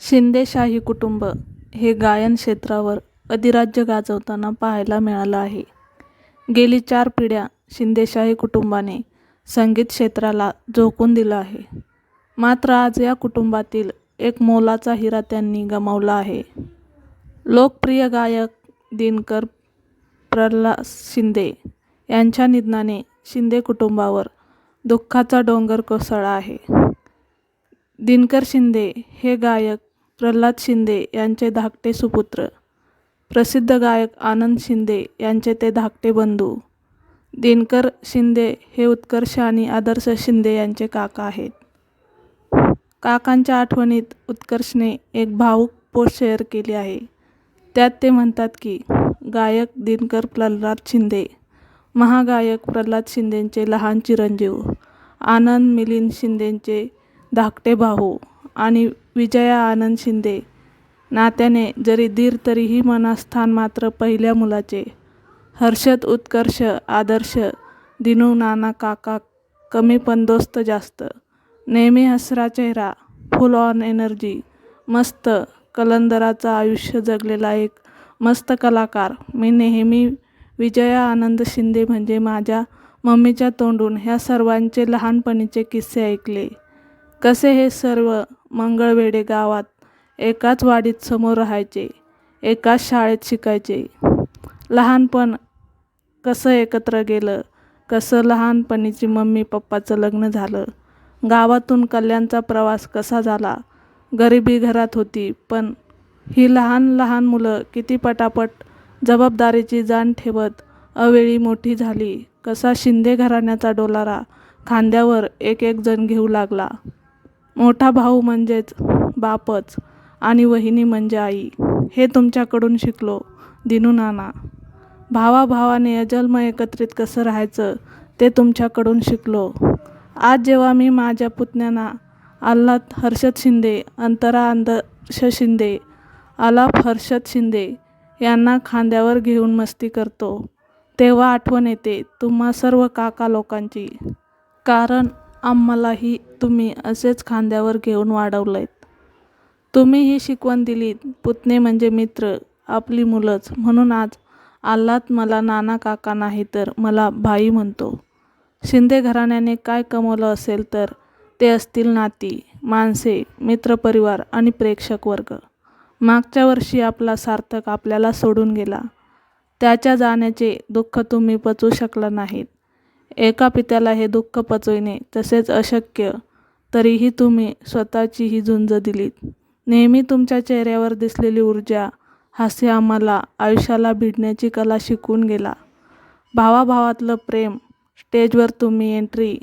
शिंदेशाही कुटुंब हे गायन क्षेत्रावर अधिराज्य गाजवताना पाहायला मिळालं आहे. गेली चार पिढ्या शिंदेशाही कुटुंबाने संगीत क्षेत्राला झोकून दिलं आहे. मात्र आज या कुटुंबातील एक मोलाचा हिरा त्यांनी गमावला आहे. लोकप्रिय गायक दिनकर प्रल्हाद शिंदे यांच्या निधनाने शिंदे कुटुंबावर दुःखाचा डोंगर कोसळला आहे. दिनकर शिंदे हे गायक प्रल्हाद शिंदे यांचे धाकटे सुपुत्र. प्रसिद्ध गायक आनंद शिंदे यांचे ते धाकटे बंधू. दिनकर शिंदे हे उत्कर्ष आणि आदर्श शिंदे यांचे काका आहेत. काकांच्या आठवणीत उत्कर्षने एक भावूक पोस्ट शेअर केली आहे. त्यात ते म्हणतात की, गायक दिनकर प्रल्हाद शिंदे, महागायक प्रल्हाद शिंदेंचे लहान चिरंजीव, आनंद मिलिंद शिंदेंचे धाकटे भाऊ आणि विजया आनंद शिंदे नात्याने जरी दीर तरीही मनास्थान मात्र पहिल्या मुलाचे. हर्षद उत्कर्ष आदर्श दिनू नाना काका कमी पण दोस्त जास्त. नेहमी हसरा चेहरा, फुल ऑन एनर्जी, मस्त कलंदराचं आयुष्य जगलेला एक मस्त कलाकार. मी नेहमी विजया आनंद शिंदे म्हणजे माझ्या मम्मीच्या तोंडून ह्या सर्वांचे लहानपणीचे किस्से ऐकले. कसे हे सर्व मंगळवेढे गावात एकाच वाडीत समोर राहायचे, एकाच शाळेत शिकायचे. लहानपण कसं एकत्र गेलं, कसं लहानपणीची मम्मी पप्पाचं लग्न झालं, गावातून कल्याणचा प्रवास कसा झाला. गरिबी घरात होती पण ही लहान लहान मुलं किती पटापट जबाबदारीची जाण ठेवत अवेळी मोठी झाली. कसा शिंदे घराण्याचा डोलारा खांद्यावर एक एक जण घेऊ लागला. मोठा भाऊ म्हणजेच बापच आणि वहिनी म्हणजे आई. हे तुमच्याकडून शिकलो दिनू नाना. भावा भावाने अजन्म एकत्रित कसं राहायचं ते तुमच्याकडून शिकलो. आज जेव्हा मी माझ्या पुतण्यांना आल्हाद हर्षद शिंदे, अंतरा अंदर्श शिंदे, आलाप हर्षद शिंदे यांना खांद्यावर घेऊन मस्ती करतो, तेव्हा आठवण येते तुम्हा सर्व काका लोकांची. कारण आम्हालाही तुम्ही असेच खांद्यावर घेऊन वाढवलंत. तुम्ही ही शिकवण दिलीत. पुतणे म्हणजे मित्र, आपली मुलंच. म्हणून आज आल्हात मला नाना काका नाही तर मला भाई म्हणतो. शिंदे घराण्याने काय कमवलं असेल तर ते असतील नाती, माणसे, मित्रपरिवार आणि प्रेक्षक वर्ग. मागच्या वर्षी आपला सार्थक आपल्याला सोडून गेला. त्याच्या जाण्याचे दुःख तुम्ही पचवू शकला नाहीत. एका पित्याला हे दुःख पचविणे तसेच अशक्य, तरीही तुम्ही स्वतःची ही झुंज दिलीत. नेहमी तुमच्या चेहऱ्यावर दिसलेली ऊर्जा, हास्य आम्हाला आयुष्याला भिडण्याची कला शिकून गेला. भावाभावातलं प्रेम, स्टेजवर तुम्ही एंट्री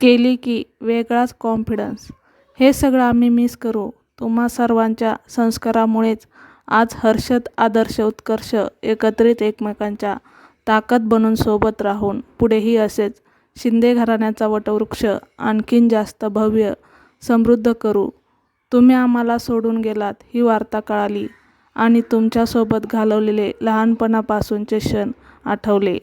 केली की वेगळाच कॉन्फिडन्स, हे सगळं आम्ही मिस करू. तुम्हा सर्वांच्या संस्कारामुळेच आज हर्षद आदर्श उत्कर्ष एकत्रित एकमेकांच्या ताकद बनून सोबत राहून पुढेही असेच शिंदे घराण्याचा वटवृक्ष आणखीन जास्त भव्य, समृद्ध करू. तुम्ही आम्हाला सोडून गेलात ही वार्ता कळाली आणि तुमच्यासोबत घालवलेले लहानपणापासूनचे क्षण आठवले.